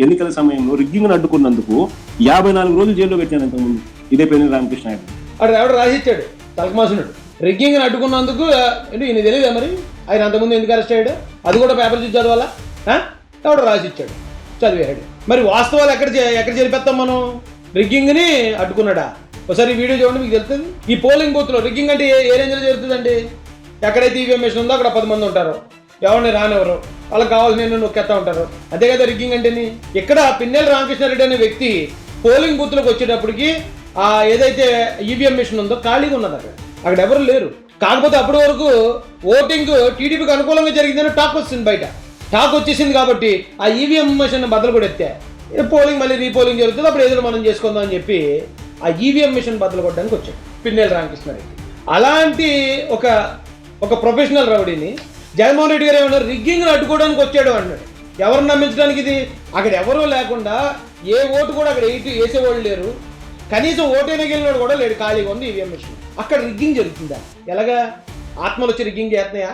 ఎన్నికల సమయంలో రిగ్గింగ్ అడ్డుకున్నందుకు యాభై నాలుగు రోజులు జైల్లో పెట్టాను ఇంతకుముందు. ఇదే పేరు రామకృష్ణ నాయుడు. అక్కడ ఎవడు రాసిచ్చాడు? తలకమాసినాడు రిగ్గింగ్ అడ్డుకున్నందుకు ఈయన తెలియదా మరి? ఆయన అంతకుముందు ఎందుకు అరెస్ట్ అయ్యాడు? అది కూడా పేపర్ చూసి చదవాలా? ఎవడు రాసిచ్చాడు. చదివాడు మరి వాస్తవాలు ఎక్కడ చే- ఎక్కడ జరిపేస్తాం మనం? రిగ్గింగ్ని అడ్డుకున్నాడా? ఒకసారి ఈ వీడియో చూడండి మీకు తెలుస్తుంది. ఈ పోలింగ్ బూత్లో రిగ్గింగ్ అంటే ఏ ఏ రేంజ్లో జరుగుతుందండి? ఎక్కడైతే ఈవీఎం మిషన్ ఉందో అక్కడ పది మంది ఉంటారు. ఎవరిని రానివ్వరు. వాళ్ళకి కావాలి నేను నొక్కేస్తా ఉంటారు. అదే కదా రిగ్గింగ్ అంటేని ఇక్కడ పిన్నెల రామకృష్ణారెడ్డి అనే వ్యక్తి పోలింగ్ బూత్లోకి వచ్చేటప్పటికి ఆ ఏదైతే ఈవీఎం మిషన్ ఉందో ఖాళీగా ఉన్నది అక్కడ అక్కడ ఎవరు లేరు. కాకపోతే అప్పటి వరకు ఓటింగ్ టీడీపీకి అనుకూలంగా జరిగిందని టాక్ వచ్చింది బయట. టాక్ వచ్చేసింది కాబట్టి ఆ ఈవీఎం మిషన్ బద్దలు కూడా ఎత్తే పోలింగ్ మళ్ళీ రీపోలింగ్ జరుగుతుంది అప్పుడు ఏదో మనం చేసుకుందాం అని చెప్పి ఆ ఈవీఎం మిషన్ బద్దలు కొట్టడానికి వచ్చాడు పిన్నెల రామకృష్ణారెడ్డి. అలాంటి ఒక ఒక ప్రొఫెషనల్ రౌడీని జగన్మోహన్ రెడ్డి గారు ఏమన్నారు? రిగ్గింగ్ని అడ్డుకోవడానికి వచ్చాడు అన్నాడు. ఎవరిని నమ్మించడానికి ఇది? అక్కడ ఎవరూ లేకుండా ఏ ఓటు కూడా అక్కడ వేసి వేసేవాళ్ళు లేరు. కనీసం ఓటైనా గెలినాడు కూడా లేడు ఖాళీగా ఉంది ఈవీఎం మిషన్. అక్కడ రిగ్గింగ్ జరుగుతుందా? ఎలాగా? ఆత్మలు వచ్చి రిగ్గింగ్ చేస్తున్నాయా?